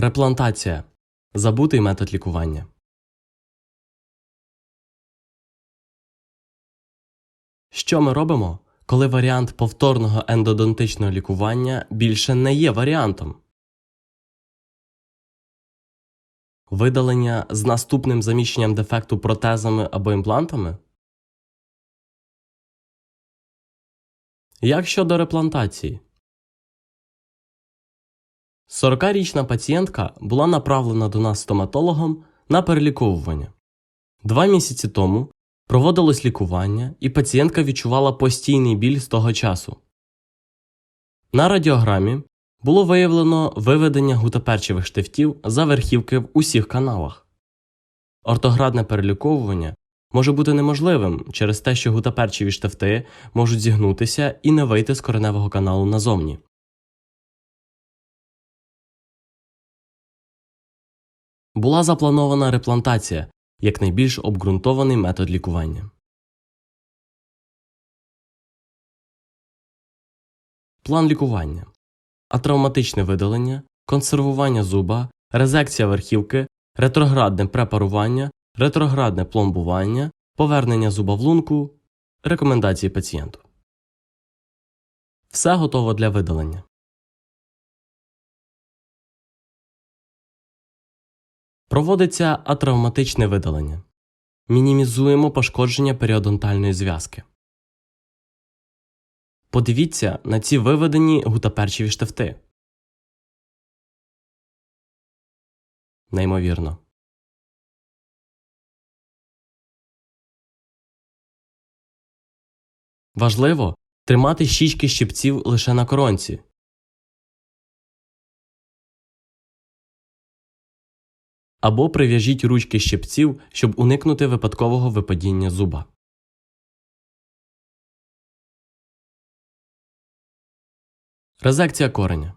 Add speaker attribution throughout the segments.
Speaker 1: Реплантація забутий метод лікування. Що ми робимо, коли варіант повторного ендодонтичного лікування більше не є варіантом? Видалення з наступним заміщенням дефекту протезами або імплантами? Як щодо реплантації? 40-річна пацієнтка була направлена до нас стоматологом на переліковування. Два місяці тому проводилось лікування, і пацієнтка відчувала постійний біль з того часу. На радіограмі було виявлено виведення гутоперчевих штифтів за верхівки в усіх каналах. Ортоградне переліковування може бути неможливим через те, що гутоперчеві штифти можуть зігнутися і не вийти з кореневого каналу назовні. Була запланована реплантація як найбільш обґрунтований метод лікування. План лікування атравматичне видалення, консервування зуба, резекція верхівки, ретроградне препарування, ретроградне пломбування, повернення зуба в лунку, рекомендації пацієнту. Все готово для видалення. Проводиться атравматичне видалення. Мінімізуємо пошкодження періодонтальної зв'язки. Подивіться на ці виведені гутаперчеві штифти. Неймовірно. Важливо тримати щічки щипців лише на коронці. Або прив'яжіть ручки щипців, щоб уникнути випадкового випадіння зуба. Резекція кореня.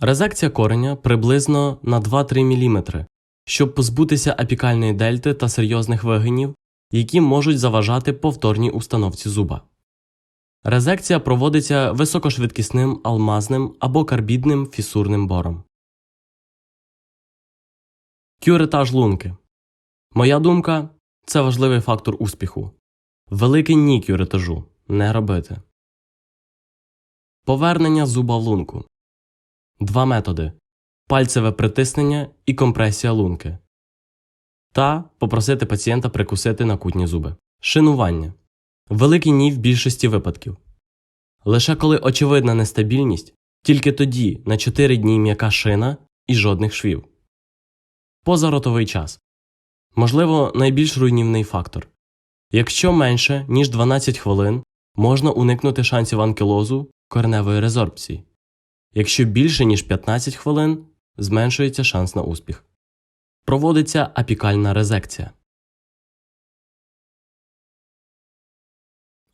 Speaker 1: Резекція кореня приблизно на 2-3 мм, щоб позбутися апікальної дельти та серйозних вигинів, які можуть заважати повторній установці зуба. Резекція проводиться високошвидкісним алмазним або карбідним фісурним бором. Кюретаж лунки. Моя думка це важливий фактор успіху. Великий ні кюретажу не робити. Повернення зуба в лунку. Два методи пальцеве притиснення і компресія лунки. Та попросити пацієнта прикусити накутні зуби. Шинування. Великий ні в більшості випадків. Лише коли очевидна нестабільність, тільки тоді на 4 дні м'яка шина і жодних швів. Позаротовий час. Можливо, найбільш руйнівний фактор. Якщо менше, ніж 12 хвилин, можна уникнути шансів анкілозу кореневої резорбції. Якщо більше, ніж 15 хвилин, зменшується шанс на успіх. Проводиться апікальна резекція.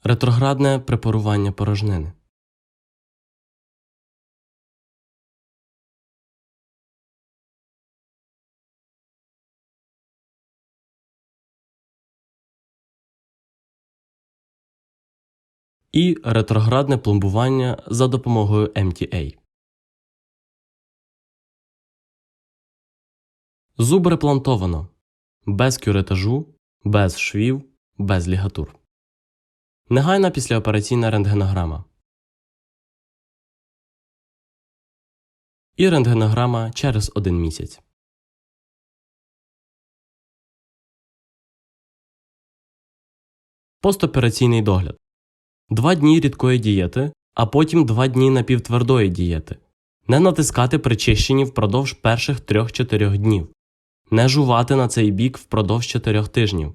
Speaker 1: Ретроградне препарування порожнини. І ретроградне пломбування за допомогою MTA. Зуб реплантовано без кюретажу, без швів, без лігатур. Негайна післяопераційна рентгенограма. І рентгенограма через один місяць. Постопераційний догляд. Два дні рідкої дієти, а потім два дні напівтвердої дієти. Не натискати при чищенні впродовж перших 3-4 днів. Не жувати на цей бік впродовж 4 тижнів.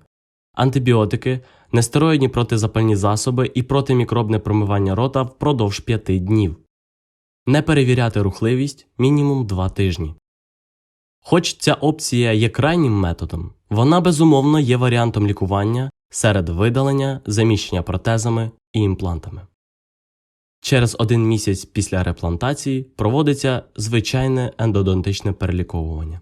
Speaker 1: Антибіотики, нестероїдні протизапальні засоби і протимікробне промивання рота впродовж 5 днів. Не перевіряти рухливість мінімум 2 тижні. Хоч ця опція є крайнім методом, вона безумовно є варіантом лікування серед видалення, заміщення протезами і імплантами. Через один місяць після реплантації проводиться звичайне ендодонтичне переліковування.